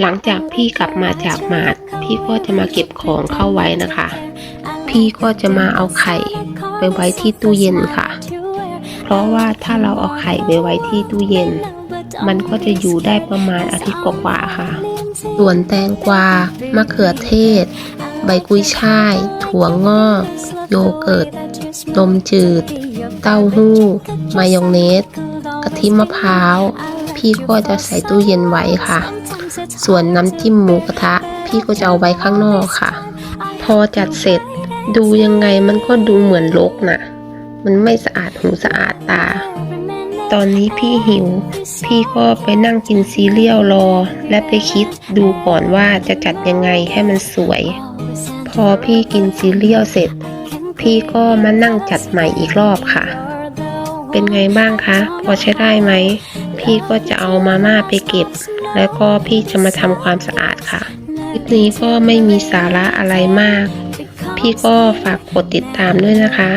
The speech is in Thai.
หลังจากพี่กลับมาจากหมาด พี่ก็จะมาเก็บของเข้าไว้นะคะ พี่ก็จะมาเอาไข่ไปไว้ที่ตู้เย็นค่ะ เพราะว่าถ้าเราเอาไข่ไปไว้ที่ตู้เย็น มันก็จะอยู่ได้ประมาณอาทิตย์กว่าๆค่ะ ส่วนแตงกวามะเขือเทศ ใบกุยช่าย ถั่วงอกโยเกิร์ต นมจืด เต้าหู้ มายองเนสกะทิมะพร้าว พี่ก็จะใส่ตู้เย็นไว้ค่ะ ส่วนน้ำจิ้มหมูกระทะ พี่ก็จะเอาไว้ข้างนอกค่ะ พอจัดเสร็จดูยังไงมันก็ดูเหมือนรกนะมันไม่สะอาดหูสะอาดตา ตอนนี้พี่หิว พี่ก็ไปนั่งกินซีเรียลรอ และไปคิดดูก่อนว่าจะจัดยังไงให้มันสวย พอพี่กินซีเรียลเสร็จ พี่ก็มานั่งจัดใหม่อีกรอบค่ะ เป็นไงบ้างคะ พอใช้ได้ไหม พี่ก็จะเอามาม่าไปเก็บ แล้วก็พี่จะมาทำความสะอาดค่ะคลิปนี้ก็ไม่มีสาระอะไรมาก พี่ก็ฝากกดติดตามด้วยนะคะ